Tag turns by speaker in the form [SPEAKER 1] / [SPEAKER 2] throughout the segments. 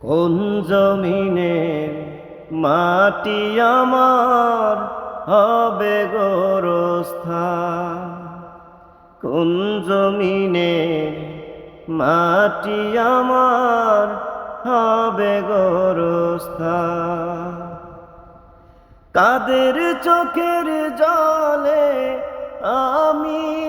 [SPEAKER 1] কোন জমিনে মাটি আমার হবে গোরস্থান? কোন জমিনের মাটি আমার হবে গোরস্থান? কাদের চোখের জলে আমি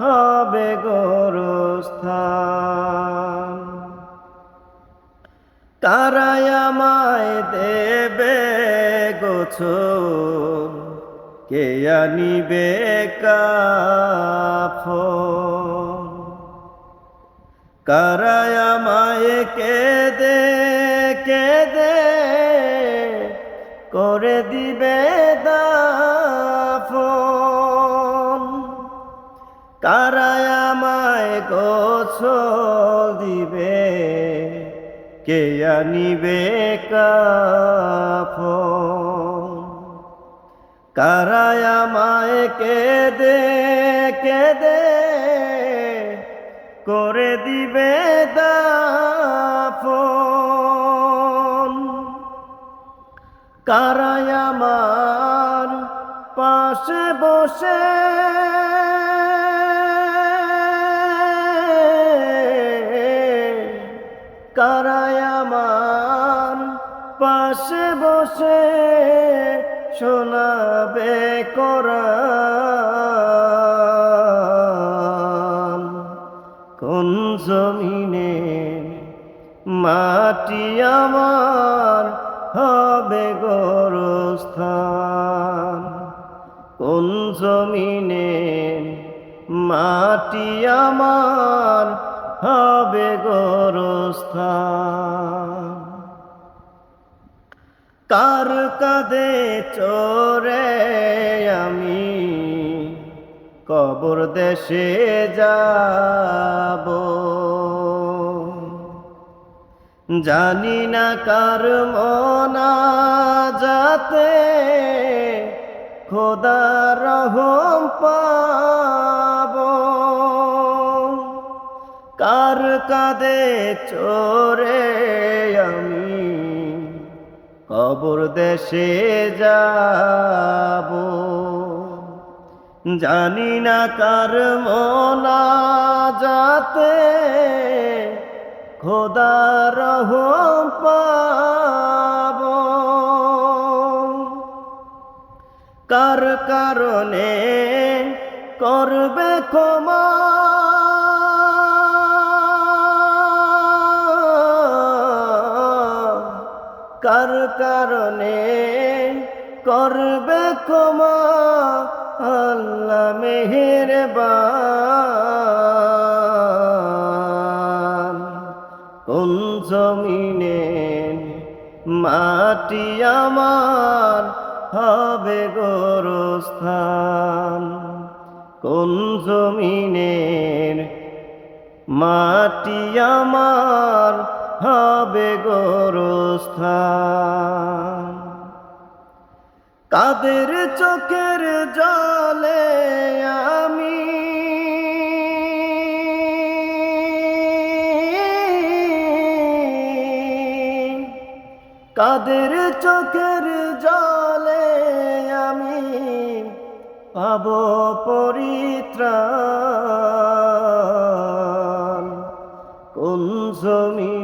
[SPEAKER 1] হবে গোরস্থান। তারাই আমায় দেবে গোছল কে আনিবে কাফন? কারায় আমায় কেদে কেদে, করে দিবে দাফন কারায় আমায় গোছল দিবে। কে আনিবে কাফন? কারায় আমায় কেদে কেদে করে দিবে দাফন। কারায় আমার পাশে বসে কারায় আমার পাশে বসে শোনাবে কোরআন। কোন জমিনে মাটি আমার হবে গোরস্থান? কোন জমিনে মাটি আমার হবে গোরস্থান। কার কাঁধে চোরে আমি? কবর দেশে যাব। জানি না কার মনা যাতে খোদা রহম পাব কাঁধে চোরে আমি। কবর দেশে যাব। জানি না কার মনা যাতে খোদা রহম পাব। কার কারণে করবে ক্ষমা কার কারণে করবে ক্ষমা? আল্লাহ মেহেরবান। কোন জমিনে মাটি আমার হবে গোরস্থান? কোন জমিনের মাটি আমার হবে গোরস্থান। কাদের চোখের জলে আমি? কাদের চোখের জলে আমি পাব পরিত্রাণ? কোন জমিনের